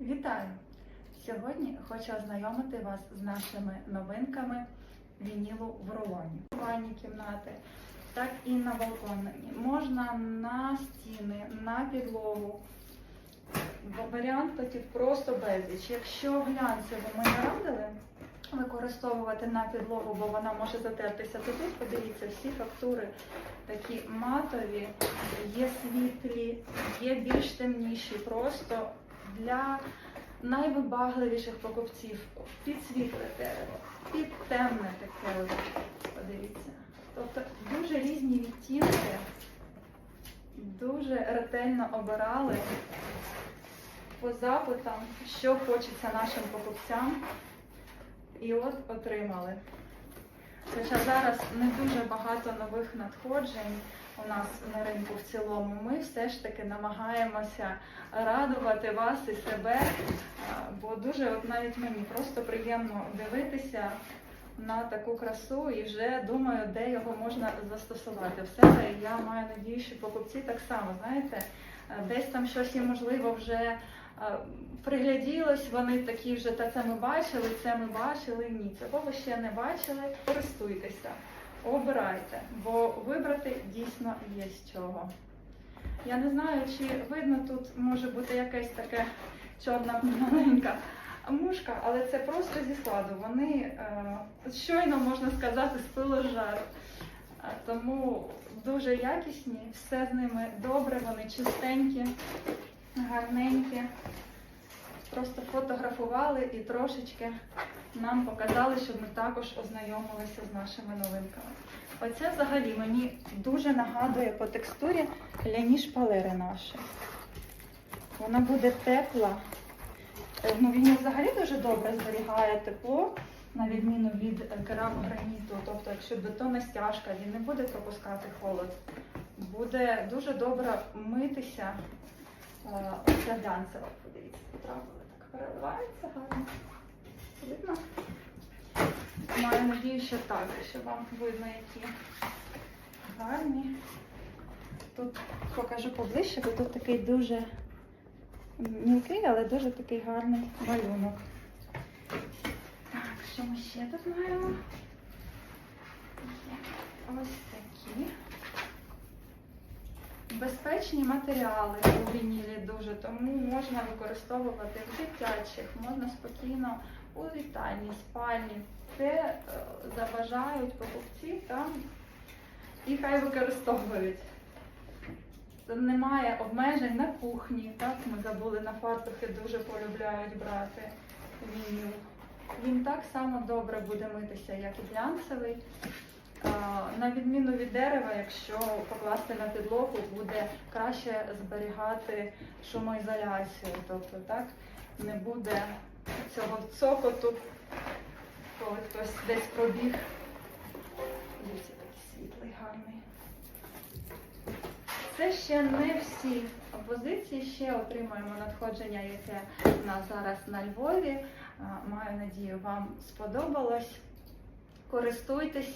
Вітаю! Сьогодні хочу ознайомити вас з нашими новинками вінілу в рулоні. В ванній кімнати, так і на балконі. Можна на стіни, на підлогу. Бо Варіантів просто безліч. Якщо глянцеву ми не радили використовувати на підлогу, бо вона може затертися, то тут подивіться, всі фактури такі матові, є світлі, є більш темніші, просто для найвибагливіших покупців під світле дерево, під темне таке, подивіться. Тобто дуже різні відтінки, дуже ретельно обирали по запитам, що хочеться нашим покупцям. І от отримали. Хоча зараз не дуже багато нових надходжень у нас на ринку в цілому, ми все ж таки намагаємося радувати вас і себе, бо дуже от навіть мені просто приємно дивитися на таку красу і вже думаю, де його можна застосувати. В себе І я маю надію, що покупці так само, знаєте, десь там щось і можливо вже пригляділось, вони такі вже, та це ми бачили, це ми бачили. Ні, цього ви ще не бачили. Користуйтеся, обирайте, бо вибрати дійсно є з чого. Я не знаю, чи видно тут може бути якась така чорна маленька мушка, але це просто зі складу. Вони е, щойно можна сказати з жару. Е, Тому дуже якісні, все з ними добре, вони чистенькі, гарненькі. Просто фотографували і трошечки нам показали, щоб ми також ознайомилися з нашими новинками. Оце взагалі мені дуже нагадує по текстурі ляні шпалери наші. Вона буде тепла. Е, Ну, він взагалі дуже добре зберігає тепло, на відміну від е, керамограніту. Тобто, якщо бетонна стяжка, він не буде пропускати холод. Буде дуже добре митися. Е, Оця глянцева, подивіться, потрапила так переливається гарно. Видно? Маю надію, що так, що вам видно, які гарні. Тут покажу поближче, бо тут такий дуже мілкий, але дуже такий гарний малюнок. Так, що ми ще тут маємо? Є Ось такі. Безпечні матеріали у вінілі дуже, тому можна використовувати в дитячих, можна спокійно у вітальні, спальні, де е, забажають покупці, там і хай використовують. Немає обмежень на кухні, так ми забули на фартухи дуже полюбляють брати вініл. Він так само добре буде митися, як і глянцевий. На відміну від дерева, якщо покласти на підлогу, буде краще зберігати шумоізоляцію. Тобто так не буде цього цокоту, коли хтось десь пробіг. Дивіться, такий світлий, гарний. Це ще не всі позиції, ще отримуємо надходження, яке у нас зараз на Львові. Маю надію, вам сподобалось. Користуйтесь.